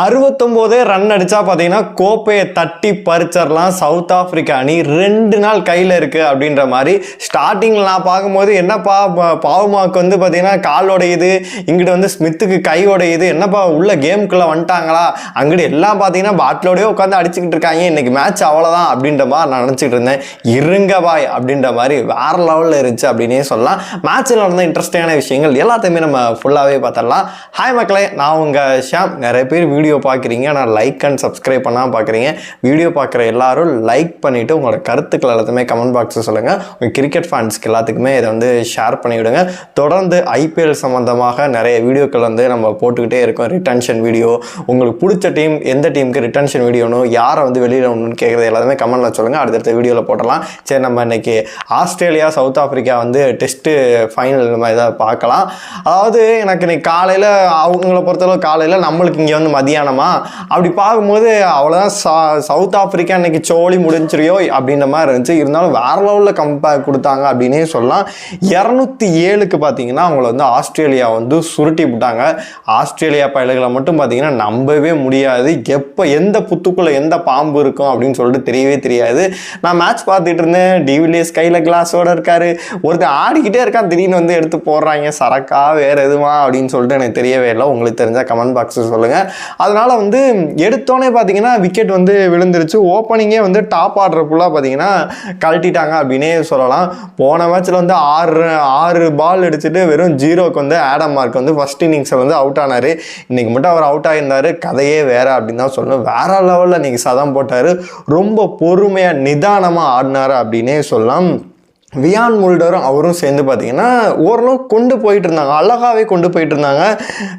அறுபத்தொம்போதே run அடிச்சா பார்த்தீங்கன்னா கோப்பையை தட்டி பறிச்சிடலாம். சவுத் ஆப்பிரிக்கா அணி ரெண்டு நாள் கையில் இருக்குது அப்படின்ற மாதிரி ஸ்டார்டிங்கில் நான் பார்க்கும்போது என்னப்பா பாவமாக்கு வந்து பார்த்தீங்கன்னா கால் உடையுது இங்கிட்டு வந்து ஸ்மித்துக்கு கை உடையுது என்னப்பா உள்ள கேமுக்குள்ளே வந்துட்டாங்களா? அங்கிட்டு எல்லாம் பார்த்தீங்கன்னா பாட்டிலோடய உட்காந்து அடிச்சுக்கிட்டு இருக்காங்க. இன்னைக்கு மேட்ச் அவ்வளோதான் அப்படின்ற மாதிரி நான் நினச்சிட்டு இருந்தேன். இருங்க பாய் அப்படின்ற மாதிரி வேற லெவலில் இருந்துச்சு அப்படின்னே சொல்லலாம். மேட்ச்சில் நடந்த இன்ட்ரெஸ்டிங்கான விஷயங்கள் எல்லாத்தையுமே நம்ம ஃபுல்லாகவே பார்த்துடலாம். ஹாய் மக்களே நான் உங்கள் ஷியாம். நிறைய பேர் வீடியோ பார்க்குறீங்க ஆனால் லைக் அண்ட் சப்ஸ்கிரைப் பண்ணால் பார்க்குறீங்க வீடியோ பார்க்குற எல்லாரும் லைக் பண்ணிவிட்டு உங்களோட கருத்துக்கள் எல்லாத்தையுமே கமெண்ட் பாக்ஸில் சொல்லுங்கள் உங்கள் கிரிக்கெட் ஃபேன்ஸ்க்கு எல்லாத்துக்குமே இதை வந்து ஷேர் பண்ணிவிடுங்க. தொடர்ந்து ஐபிஎல் சம்மந்தமாக நிறைய வீடியோக்கள் வந்து நம்ம போட்டுக்கிட்டே இருக்கோம். ரிட்டன்ஷன் வீடியோ உங்களுக்கு பிடிச்ச டீம் எந்த டீமுக்கு ரிட்டன்ஷன் வீடியோனும் யாரை வந்து வெளியில் ஒன்றுன்னு கேட்குறது எல்லாமே கமெண்ட்டில் சொல்லுங்கள் அடுத்தடுத்த வீடியோவில் போட்டலாம் சரி நம்ம இன்னைக்கு ஆஸ்திரேலியா சவுத் ஆஃப்ரிக்கா வந்து டெஸ்ட்டு ஃபைனல் நம்ம இதை பார்க்கலாம். அதாவது எனக்கு இன்னைக்கு காலையில் அவங்கள பொறுத்தளவு காலையில் நம்மளுக்கு இங்கே வந்து மதியானமா அப்படி பார்க்கும்போது அவ்வளோதான் சவுத் ஆஃப்ரிக்கா இன்னைக்கு சோழி முடிஞ்சிரியோ அப்படின்ற மாதிரி இருந்துச்சு. இருந்தாலும் வேற லெவலில் கம்பேர் கொடுத்தாங்க அப்படின்னே சொல்லலாம். இரநூத்தி ஏழுக்கு பார்த்தீங்கன்னா அவங்கள வந்து ஆஸ்திரேலியா வந்து சுருட்டி விட்டாங்க. ஆஸ்திரேலியா பயல்களை மட்டும் பார்த்தீங்கன்னா நம்பவே முடியாது. எப்போ எந்த புத்துக்குள்ளே எந்த பாம்பு இருக்கும் அப்படின்னு சொல்லிட்டு தெரியவே தெரியாது. நான் மேட்ச் பார்த்துட்டு இருந்தேன். டிவிலியஸ் கையில் கிளாஸோட இருக்காரு. ஒருத்தர் ஆடிக்கிட்டே இருக்கான். திடீர்னு வந்து எடுத்து போடுறாங்க. சரக்கா வேறு எதுவா அப்படின்னு சொல்லிட்டு எனக்கு தெரியவே இல்லை. உங்களுக்கு தெரிஞ்சால் கமெண்ட் பாக்ஸில் சொல்லுங்கள் அதனால் வந்து எடுத்தோடனே பார்த்தீங்கன்னா விக்கெட் வந்து விழுந்துருச்சு. ஓப்பனிங்கே வந்து டாப் ஆர்டர் ஃபுல்லாக பார்த்தீங்கன்னா கழட்டிட்டாங்க அப்படின்னே சொல்லலாம். போன மேட்ச்சில் வந்து ஆறு ஆறு பால் அடிச்சுட்டு வெறும் ஜீரோக்கு வந்து ஆடம் மார்க் வந்து ஃபர்ஸ்ட் இன்னிங்ஸில் வந்து அவுட் ஆனார். இன்றைக்கி மட்டும் அவர் அவுட் ஆகியிருந்தார் கதையே வேறு அப்படின்னு தான் சொல்லணும். வேறு லெவலில் இன்னைக்கு சதம் போட்டார். ரொம்ப பொறுமையாக நிதானமாக ஆடினார் அப்படின்னே சொல்லலாம். வியான் முல்டரும் அவரும் சேர்ந்து பார்த்தீங்கன்னா ஓரளவு கொண்டு போயிட்டு இருந்தாங்க அழகாகவே கொண்டு போயிட்டு இருந்தாங்க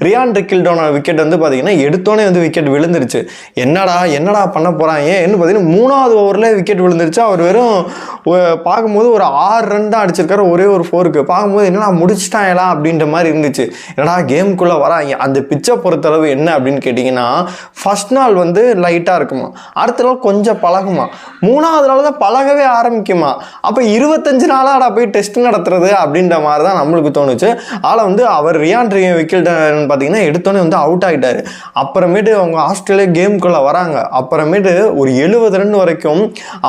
ரியான் ரிக்கில்டோன விக்கெட் வந்து பார்த்தீங்கன்னா எடுத்தோடனே வந்து விக்கெட் விழுந்துருச்சு. என்னடா என்னடா பண்ண போகிறாங்க ஏன்னு பார்த்தீங்கன்னா மூணாவது ஓவரில் விக்கெட் விழுந்துருச்சு. அவர் வெறும் பார்க்கும்போது ஒரு ஆறு ரன் தான் அடிச்சிருக்காரு. ஒரே ஒரு ஃபோருக்கு பார்க்கும்போது என்னடா முடிச்சிட்டாங்களா அப்படின்ற மாதிரி இருந்துச்சு. என்னடா கேமுக்குள்ளே வராங்க. அந்த பிச்சை பொறுத்தளவு என்ன அப்படின்னு கேட்டிங்கன்னா ஃபர்ஸ்ட் நாள் வந்து லைட்டாக இருக்குமா? அடுத்த நாள் கொஞ்சம் பழகுமா? மூணாவது நாள் தான் பழகவே ஆரம்பிக்குமா? அப்போ இருபத்தஞ்சு நாளாடா போய் டெஸ்ட் நடத்துறது அப்படின்ற மாதிரி தான் நம்மளுக்கு தோணுச்சு. ஆனால் வந்து அவர் ரியான் விக்கெட் பார்த்தீங்கன்னா எடுத்தோன்னே வந்து அவுட் ஆகிட்டாரு அப்புறமேட்டு அவங்க ஆஸ்திரேலியா கேமுக்குள்ளே வராங்க. அப்புறமேட்டு ஒரு எழுபது ரன் வரைக்கும்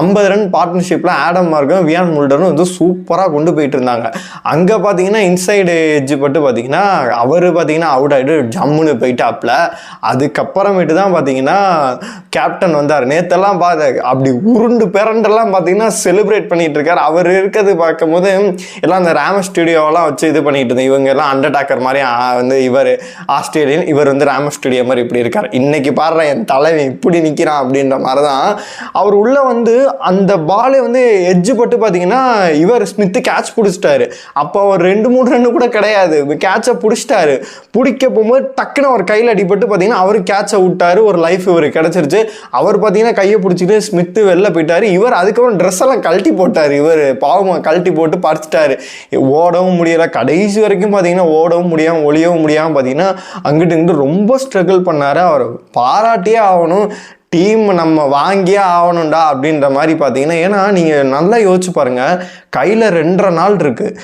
ஐம்பது ரன் பார்ட்னர்ஷிப்பில் ஆடம் மார்க்கும் வியான் முல்டரும் வந்து சூப்பராக கொண்டு போயிட்டு இருந்தாங்க. அங்கே பார்த்தீங்கன்னா இன்சைடு எஜ்ஜு பட்டு பார்த்தீங்கன்னா அவர் பார்த்தீங்கன்னா அவுட் ஆகிட்டு ஜம்முன்னு போயிட்டாப்பில் அதுக்கப்புறமேட்டு தான் பார்த்தீங்கன்னா கேப்டன் வந்தார். நேத்தெல்லாம் பார்த்த அப்படி உருண்டு பேரண்டெல்லாம் பார்த்தீங்கன்னா செலிப்ரேட் பண்ணிட்டு இருக்கார். அவர் இருக்கிறது பார்க்கும்போது எல்லாம் அந்த ரேம ஸ்டுடியோவெல்லாம் வச்சு இது பண்ணிட்டு இருந்தேன். இவங்க எல்லாம் அண்டர்டாக்கர் மாதிரி வந்து இவர் ஆஸ்திரேலியன் இவர் வந்து ரேம ஸ்டுடியோ மாதிரி இப்படி இருக்கார். இன்னைக்கு பாடுற என் தலைவன் இப்படி நிற்கிறான் அப்படின்ற மாதிரி தான் அவர் உள்ள வந்து அந்த பாலை வந்து எஜ்ஜு பட்டு பார்த்தீங்கன்னா இவர் ஸ்மித்து கேட்ச் பிடிச்சிட்டாரு. அப்போ அவர் ரெண்டு மூணு ரன்னு கூட கிடையாது. கேட்சை பிடிச்சிட்டாரு. பிடிக்க போகும்போது டக்குன்னு அவர் கையில் அடிபட்டு பார்த்தீங்கன்னா அவர் கேட்சை விட்டாரு. ஒரு லைஃப் இவர் கிடச்சிருச்சு. அவர் பார்த்தீங்கன்னா கையை பிடிச்சிட்டு ஸ்மித்து வெளில போயிட்டார். இவர் அதுக்கப்புறம் ட்ரெஸ் எல்லாம் கழட்டி போட்டார். இவர் பாவம் கழட்டி போட்டு பறிச்சிட்டாரு. ஓடவும் முடியல. கடைசி வரைக்கும் பார்த்தீங்கன்னா ஓடவும் முடியாமல் ஒளியவும் முடியாமல் பார்த்தீங்கன்னா அங்கிட்டு இங்கிட்டு ரொம்ப ஸ்ட்ரகிள் பண்ணார். அவர் பாராட்டியே ஆகணும். டீம் நம்ம வாங்கியே ஆகணும்டா அப்படின்ற மாதிரி பார்த்தீங்கன்னா ஏன்னா நீங்கள் நல்லா யோசிச்சு பாருங்கள் கையில் ரெண்டரை நாள் இருக்குது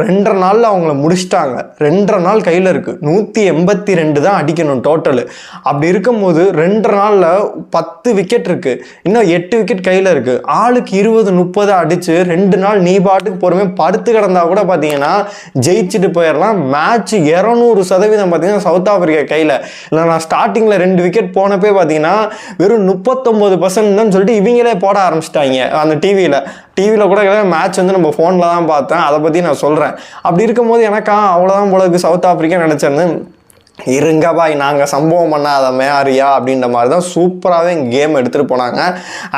ரெண்டரை நாளில் அவங்கள முடிச்சிட்டாங்க. ரெண்டரை நாள் கையில் இருக்குது நூற்றி எண்பத்தி ரெண்டு தான் அடிக்கணும் டோட்டலு அப்படி இருக்கும்போது ரெண்டரை நாளில் பத்து விக்கெட் இருக்குது இன்னும் எட்டு விக்கெட் கையில் இருக்குது ஆளுக்கு இருபது முப்பது அடித்து ரெண்டு நாள் நீ பாட்டுக்கு பொறுமையாக படுத்து கிடந்தா கூட பார்த்தீங்கன்னா ஜெயிச்சுட்டு போயிடலாம் மேட்ச் இரநூறு சதவீதம் பார்த்தீங்கன்னா சவுத் ஆப்பிரிக்கா கையில். இல்லை நான் ஸ்டார்டிங்கில் ரெண்டு விக்கெட் போனப்பே பார்த்தீங்கன்னா வெறும் முப்பத்தொம்பது பர்சன்ட் தான் சொல்லிட்டு இவங்களே போட ஆரம்பிச்சிட்டாங்க. அந்த டிவியில் டிவியில் கூட மேட்ச் வந்து நம்ம ஃபோனில் தான் பார்த்தேன். அதை பற்றி நான் சொல்கிறேன் அப்படி இருக்கும்போது எனக்கா அவ்வளோதான் போல சவுத் ஆப்பிரிக்கா நினச்சேன்னு இருங்க பாய் நாங்கள் சம்பவம் பண்ணாத மேரியா அப்படின்ற மாதிரி தான் சூப்பராகவே கேம் எடுத்துகிட்டு போனாங்க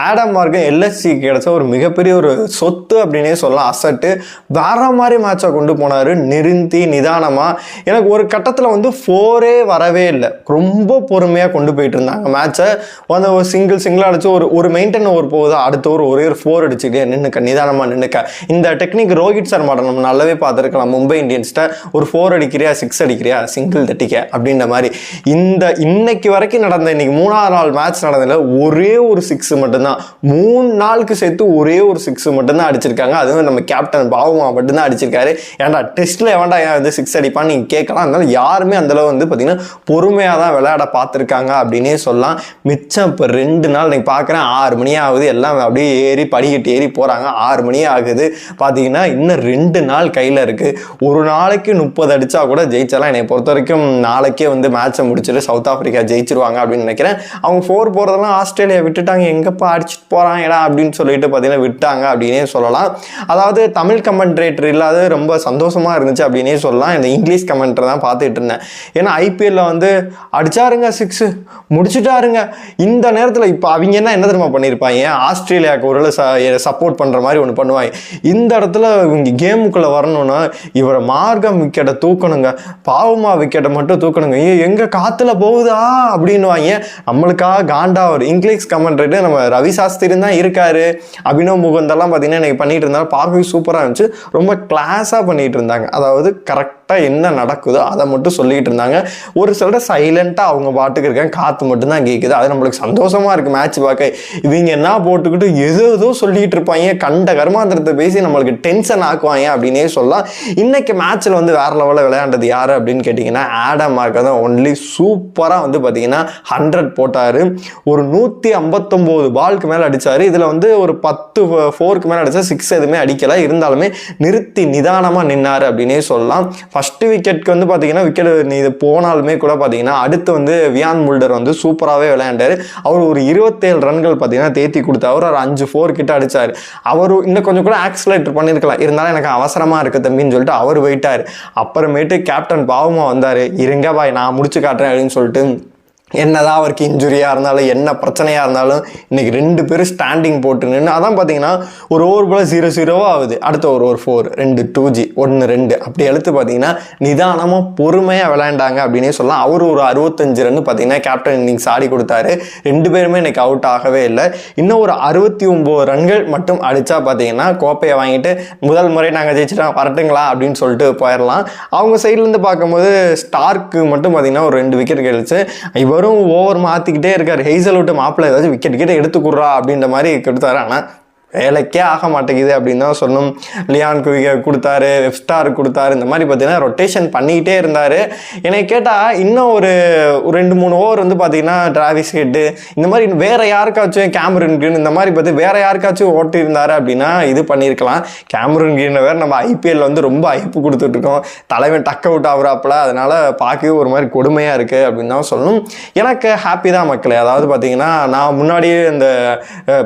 ஆடம் மார்க்கும் எல்எஸ்சி கிடச்ச ஒரு மிகப்பெரிய ஒரு சொத்து அப்படின்னே சொல்லலாம். அசட்டு வேற மாதிரி மேட்சை கொண்டு போனார். நிறுத்தி நிதானமாக எனக்கு ஒரு கட்டத்தில் வந்து ஃபோரே வரவே இல்லை. ரொம்ப பொறுமையாக கொண்டு போயிட்டு இருந்தாங்க. மேட்சை வந்து ஒரு சிங்கிள் சிங்கிளாக அடிச்சு ஒரு ஒரு மெயின்டைன் ஓவர் போகுதா. அடுத்த ஒரு ஒரே ஒரு ஃபோர் அடிச்சுட்டு நின்றுக்க நிதானமாக நின்றுக்க இந்த டெக்னிக் ரோஹித் சர்மாட்ட நம்ம நல்லாவே பார்த்துருக்கலாம். மும்பை இந்தியன்ஸ்கிட்ட ஒரு ஃபோர் அடிக்கிறியா சிக்ஸ் அடிக்கிறியா? சிங்கிள் தட்டிக்க. அப்படின்ற மாதிரி. இந்த இன்னைக்கு வரைக்கும் நடந்த இன்னைக்கு மூணாவது நாள் மேட்ச் நடந்ததில் ஒரே ஒரு சிக்ஸ் மட்டும்தான். மூணு நாளுக்கு சேர்த்து ஒரே ஒரு சிக்ஸ் மட்டும்தான் அடிச்சிருக்காங்க. அதுவும் நம்ம கேப்டன் பாவுமா மட்டும்தான் அடிச்சிருக்காரு. ஏன்டா டெஸ்ட்ல எவன்டா ஏன் வந்து சிக்ஸ் அடிப்பான்னு நீங்க கேட்கலாம். அதனால யாருமே அந்த அளவு வந்து பார்த்தீங்கன்னா பொறுமையாக தான் விளையாட பார்த்துருக்காங்க அப்படின்னே சொல்லலாம். மிச்சம் இப்போ ரெண்டு நாள் நீங்கள் பார்க்குறேன் ஆறு மணி ஆகுது. எல்லாம் அப்படியே ஏறி படிக்கட்டு ஏறி போகிறாங்க ஆறு மணி ஆகுது. பார்த்தீங்கன்னா இன்னும் ரெண்டு நாள் கையில் இருக்குது ஒரு நாளைக்கு முப்பது அடித்தா கூட ஜெயிச்சலாம் என்னை பொறுத்த வரைக்கும் நாளைக்கே வந்து மேட்ச்சை முடிச்சுட்டு சவுத் ஆஃப்ரிக்கா ஜெயிச்சிருவாங்க அப்படின்னு நினைக்கிறேன். அவங்க ஃபோர் போகிறதெல்லாம் ஆஸ்திரேலியா விட்டுட்டாங்க. எங்கப்பா அடிச்சுட்டு போகிறாங்கடா அப்படின்னு சொல்லிட்டு பார்த்தீங்கன்னா விட்டாங்க அப்படின்னே சொல்லலாம். அதாவது தமிழ் கமெண்ட்ரேட்டர் இல்லாத ரொம்ப சந்தோஷமாக இருந்துச்சு அப்படின்னே சொல்லலாம். இந்த இங்கிலீஷ் கமெண்ட்ரை தான் பார்த்துட்டு இருந்தேன். ஏன்னா ஐபிஎல்ல வந்து அடிச்சாருங்க சிக்ஸு முடிச்சுட்டாருங்க. இந்த நேரத்தில் இப்போ அவங்க என்ன என்ன தெரியுமா பண்ணியிருப்பாங்க ஆஸ்திரேலியாவுக்கு ஒரு சப்போர்ட் பண்ணுற மாதிரி ஒன்று பண்ணுவாங்க. இந்த இடத்துல இவங்க கேமுக்குள்ளே வரணும்னா இவரை மார்க்கம் விக்கெட்டை தூக்கணுங்க. பாவமா விக்கெட்டை மட்டும் கொடுக்கணுங்க. ஏ எங்கே காற்றுல போகுதா? அப்படின்னுவாங்க. நம்மளுக்காக காண்டா ஒரு இங்கிலீஷ் கமெண்ட்ரேட்டு நம்ம ரவி சாஸ்திரி தான் இருக்காரு. அபினவ் முகந்தெல்லாம் பார்த்தீங்கன்னா எனக்கு பண்ணிட்டு இருந்தாலும் பார்க்கவே சூப்பராக இருந்துச்சு. ரொம்ப கிளாஸாக பண்ணிட்டு இருந்தாங்க. அதாவது கரெக்ட் கரெக்டாக என்ன நடக்குதோ அதை மட்டும் சொல்லிக்கிட்டு இருந்தாங்க. ஒரு சிலர் சைலண்ட்டாக அவங்க பாட்டுக்கு இருக்காங்க காற்று மட்டும்தான் கேட்குது அது நம்மளுக்கு சந்தோஷமாக இருக்குது மேட்ச் பார்க்க. இவங்க என்ன போட்டுக்கிட்டு எதோ ஏதோ சொல்லிட்டு இருப்பாங்க. கண்ட கர்மாந்திரத்தை பேசி நம்மளுக்கு டென்ஷன் ஆக்குவாங்க அப்படின்னே சொல்லலாம். இன்றைக்கி மேட்ச்சில் வந்து வேறு லெவலில் விளையாண்டது யார் அப்படின்னு கேட்டிங்கன்னா ஆடம் மார்க்க தான். ஒன்லி சூப்பராக வந்து பார்த்தீங்கன்னா ஹண்ட்ரட் போட்டார். ஒரு நூற்றி ஐம்பத்தொம்போது பாலுக்கு மேலே அடித்தார் இதில் வந்து ஒரு பத்து ஃபோருக்கு மேலே அடித்தா சிக்ஸ் எதுவுமே அடிக்கலை. இருந்தாலுமே நிறுத்தி நிதானமாக நின்னார் அப்படின்னே சொல்லலாம். ஃபஸ்ட்டு விக்கெட்க்கு வந்து பார்த்தீங்கன்னா விக்கெட் நீ இது போனாலுமே கூட பார்த்தீங்கன்னா அடுத்து வந்து வியான் முல்டர் வந்து சூப்பராகவே விளையாண்டார். அவர் ஒரு இருபத்தேழு ரன்கள் பார்த்தீங்கன்னா தேத்தி கொடுத்தாரு ஒரு அஞ்சு ஃபோர் கிட்ட அடித்தார் அவர் இன்னும் கொஞ்சம் கூட ஆக்சிலேட்டர் பண்ணியிருக்கலாம். இருந்தாலும் எனக்கு அவசரமாக இருக்கு தம்பின்னு சொல்லிட்டு அவர் போயிட்டார். அப்புறமேட்டு கேப்டன் பாவமாக வந்தார். இருங்க பாய் நான் முடிச்சு காட்டுறேன் அப்படின்னு சொல்லிட்டு என்னதான் அவருக்கு இன்ஜுரியாக இருந்தாலும் என்ன பிரச்சனையாக இருந்தாலும் இன்றைக்கி ரெண்டு பேரும் ஸ்டாண்டிங் போட்டு நின்று அதான் பார்த்தீங்கன்னா ஒரு ஓவர் போல் ஜீரோ ஜீரோவாக ஆகுது. அடுத்த ஒரு ஒரு ஃபோர் ரெண்டு டூ ஜி ஒன்று ரெண்டு. அப்படி எழுத்து பார்த்தீங்கன்னா நிதானமாக பொறுமையாக விளையாண்டாங்க அப்படின்னே சொல்லலாம். அவர் ஒரு அறுபத்தஞ்சு ரன் பார்த்தீங்கன்னா கேப்டன் இன்னிங்ஸ் ஆடி கொடுத்தாரு. ரெண்டு பேருமே இன்றைக்கி அவுட் ஆகவே இல்லை. இன்னும் ஒரு அறுபத்தி ஒம்பது ரன்கள் மட்டும் அடித்தா பார்த்தீங்கன்னா கோப்பையை வாங்கிட்டு முதல் முறை நாங்கள் ஜெயிச்சிட்டோம் வரட்டுங்களா? அப்படின்னு சொல்லிட்டு போயிடலாம் அவங்க சைட்லேருந்து பார்க்கும்போது ஸ்டார்க்கு மட்டும் பார்த்தீங்கன்னா ஒரு ரெண்டு விக்கெட் கழிச்சு இவரும் ஓவர் மாற்றிக்கிட்டே இருக்கார். ஹெய்சல் விட்டு மாப்பிள்ளை ஏதாச்சும் விக்கெட் கிட்ட எடுத்துக்குறா அப்படின்ற மாதிரி கொடுத்தாரு. ஆனால் வேலைக்கே ஆக மாட்டேங்குது அப்படின்னு தான் சொல்லணும். லியான் குவிக கொடுத்தாரு வெப்ஸ்டார் கொடுத்தாரு இந்த மாதிரி பார்த்தீங்கன்னா ரொட்டேஷன் பண்ணிக்கிட்டே இருந்தார். என்னை கேட்டால் இன்னும் ஒரு ஒரு ரெண்டு மூணு ஓவர் வந்து பார்த்தீங்கன்னா டிராவிஸ் ஹெட்டு இந்த மாதிரி வேறு யாருக்காச்சும் கேமரன் கிரீன் இந்த மாதிரி பார்த்து வேறு யாருக்காச்சும் ஓட்டியிருந்தார் அப்படின்னா இது பண்ணியிருக்கலாம். கேமரன் கிரீனை வேறு நம்ம ஐபிஎல்ல வந்து ரொம்ப ஐப்பு கொடுத்துட்ருக்கோம் தலைவன் டக் அவுட் ஆகுறாப்புல அதனால் பார்க்கவே ஒரு மாதிரி கொடுமையாக இருக்குது அப்படின்னு தான் சொல்லணும். எனக்கு ஹாப்பி தான் மக்களே. அதாவது பார்த்தீங்கன்னா நான் முன்னாடியே இந்த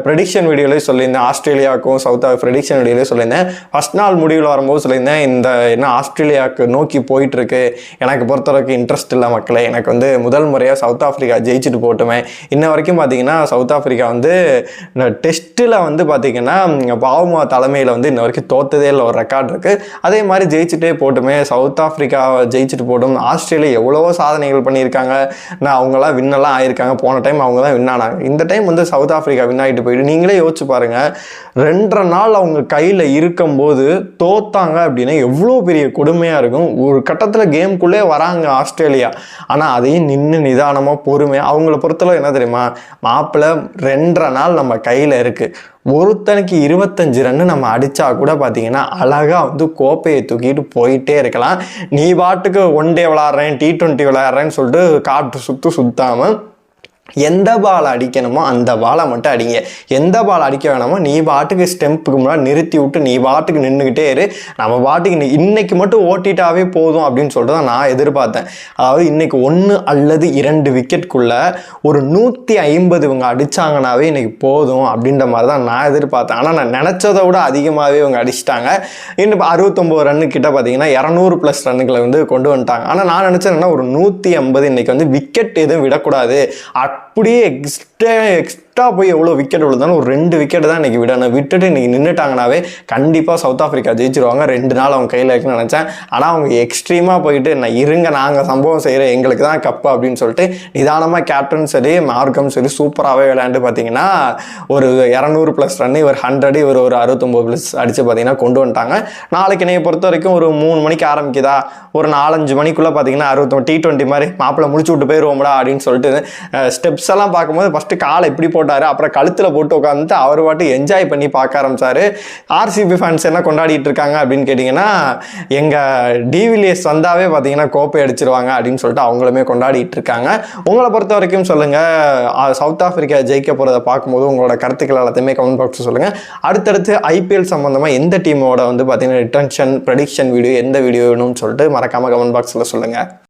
ப்ரெடிக்ஷன் வீடியோலேயே சொல்லியிருந்தேன். ஆஸ்திரேலியாவுக்கும் சவுத் ப்ரெடிக்ஷன் இடையிலே சொல்லியிருந்தேன். ஃபஸ்ட் நாள் முடிவில் வரும்போது சொல்லியிருந்தேன் இந்த என்ன ஆஸ்திரேலியாவுக்கு நோக்கி போயிட்டுருக்கு. எனக்கு பொறுத்தவரைக்கும் இன்ட்ரெஸ்ட் இல்லை மக்களே. எனக்கு வந்து முதல் முறையாக சவுத் ஆஃப்ரிக்கா ஜெயிச்சுட்டு போட்டுமே. இன்ன வரைக்கும் பார்த்தீங்கன்னா சவுத் ஆஃப்ரிக்கா வந்து டெஸ்ட்டில் வந்து பார்த்தீங்கன்னா பாவமா தலைமையில் வந்து இன்ன வரைக்கும் தோத்ததே இல்லை. ஒரு ரெக்கார்ட் இருக்குது அதே மாதிரி ஜெயிச்சுட்டே போட்டுமே. சவுத் ஆஃப்ரிக்கா ஜெயிச்சுட்டு போட்டும். ஆஸ்திரேலியா எவ்வளவோ சாதனைகள் பண்ணியிருக்காங்க. நான் அவங்களாம் வின்னெல்லாம் ஆயிருக்காங்க. போன டைம் அவங்க தான் வின் ஆனாங்க. இந்த டைம் வந்து சவுத் ஆஃப்ரிக்கா வின் ஆகிட்டு போயிட்டு நீங்களே யோசிச்சு பாருங்கள் ரெண்டரை நாள் அவங்க கையில் இருக்கும்போது தோத்தாங்க அப்படின்னா எவ்வளோ பெரிய கொடுமையாக இருக்கும். ஒரு கட்டத்தில் கேம்குள்ளே வராங்க ஆஸ்திரேலியா. ஆனால் அதையும் நின்று நிதானமாக பொறுமையாக அவங்கள பொறுத்தளவு என்ன தெரியுமா? மாப்பிள்ளை ரெண்டரை நாள் நம்ம கையில் இருக்குது ஒருத்தனுக்கு இருபத்தஞ்சு ரன்னு நம்ம அடித்தா கூட பார்த்தீங்கன்னா அழகாக வந்து கோப்பையை தூக்கிட்டு போயிட்டே இருக்கலாம். நீ பாட்டுக்கு ஒன் டே விளாட்றேன் டி ட்வெண்ட்டி விளாட்றேன்னு சொல்லிட்டு காட்டு சுற்று சுற்றாமல் எந்த பால் அடிக்கணுமோ அந்த பாலை மட்டும் அடிங்க. எந்த பால் அடிக்க வேணாமோ நீ பாட்டுக்கு ஸ்டெம்புக்கு முன்னாடி நிறுத்தி விட்டு நீ பாட்டுக்கு நின்றுக்கிட்டே இரு. நம்ம பாட்டுக்கு இன்னைக்கு மட்டும் ஓட்டிட்டாவே போதும் அப்படின்னு சொல்லிட்டு தான் நான் எதிர்பார்த்தேன். அதாவது இன்னைக்கு ஒன்று அல்லது இரண்டு விக்கெட்டுக்குள்ளே ஒரு நூற்றி ஐம்பது இவங்க அடித்தாங்கனாவே இன்னைக்கு போதும் அப்படின்ற மாதிரி தான் நான் எதிர்பார்த்தேன். ஆனால் நான் நினச்சதை விட அதிகமாகவே இவங்க அடிச்சிட்டாங்க. இன்னும் அறுபத்தொம்போது ரன்னு கிட்ட பார்த்தீங்கன்னா இரநூறு ப்ளஸ் ரன்னுகளை வந்து கொண்டு வந்துட்டாங்க. ஆனால் நான் நினச்சேன் ஒரு நூற்றி ஐம்பது இன்னைக்கு வந்து விக்கெட் எதுவும் விடக்கூடாது. पुड़ी एक्सटे एक्स கரெக்டாக போய் எவ்வளோ விக்கெட் விழுந்தாலும் ஒரு ரெண்டு விக்கெட் தான் இன்னைக்கு விடணும். விட்டுட்டு இன்றைக்கி நின்றுட்டாங்கனாவே கண்டிப்பாக சவுத் ஆஃப்ரிக்கா ஜெயிச்சிருவாங்க. ரெண்டு நாள் அவங்க கையில் இருக்குன்னு நினச்சேன். ஆனால் அவங்க எக்ஸ்ட்ரீமாக போயிட்டு நான் இருங்க நாங்கள் சம்பவம் செய்கிற எங்களுக்கு தான் கப்பு அப்படின்னு சொல்லிட்டு நிதானமாக கேப்டன் சரி மார்க்கம் சரி சூப்பராகவே விளையாண்டு பார்த்தீங்கன்னா ஒரு இரநூறு ப்ளஸ் ரன் இவர் ஹண்ட்ரட் இவர் ஒரு அறுபத்தொம்போது ப்ளஸ் அடித்து பார்த்தீங்கன்னா கொண்டு வந்துட்டாங்க. நாளைக்கு என்னையை பொறுத்த வரைக்கும் ஒரு மூணு மணிக்கு ஆரம்பிக்குதா? ஒரு நாலஞ்சு மணிக்குள்ளே பார்த்தீங்கன்னா அறுபத்தொம்பது டி டுவெண்ட்டி மாதிரி மாப்பிள்ளை முடிச்சு விட்டு போயிடுவோம்டா அப்படின்னு சொல்லிட்டு ஸ்டெப்ஸ் எல்லாம் பார்க்கும்போது ஃபஸ்ட்டு காலை இப்படி போட்டார். அப்புறம் கழுத்தில் போட்டு உட்காந்துட்டு அவர் பாட்டு என்ஜாய் பண்ணி பார்க்க ஆரம்பிச்சாரு. ஆர்சிபி ஃபேன்ஸ் என்ன கொண்டாடிட்டு இருக்காங்க அப்படின்னு கேட்டிங்கன்னா எங்கள் டிவிலியர்ஸ் வந்தாவே பார்த்தீங்கன்னா கோப்பை அடிச்சிருவாங்க அப்படின்னு சொல்லிட்டு அவங்களுமே கொண்டாடிட்டு இருக்காங்க. உங்களை பொறுத்த வரைக்கும் சொல்லுங்கள் சவுத் ஆஃப்ரிக்கா ஜெயிக்க போகிறத பார்க்கும்போது உங்களோட கருத்துக்கள் எல்லாத்தையுமே கமெண்ட் பாக்ஸில் சொல்லுங்கள் அடுத்தடுத்து ஐபிஎல் சம்மந்தமாக எந்த டீமோட வந்து பார்த்தீங்கன்னா ரிட்டன்ஷன் ப்ரெடிக்ஷன் வீடியோ எந்த வீடியோ வேணும்னு சொல்லிட்டு மறக்காமல் கமெண்ட் பாக்ஸில் சொல்லுங்கள்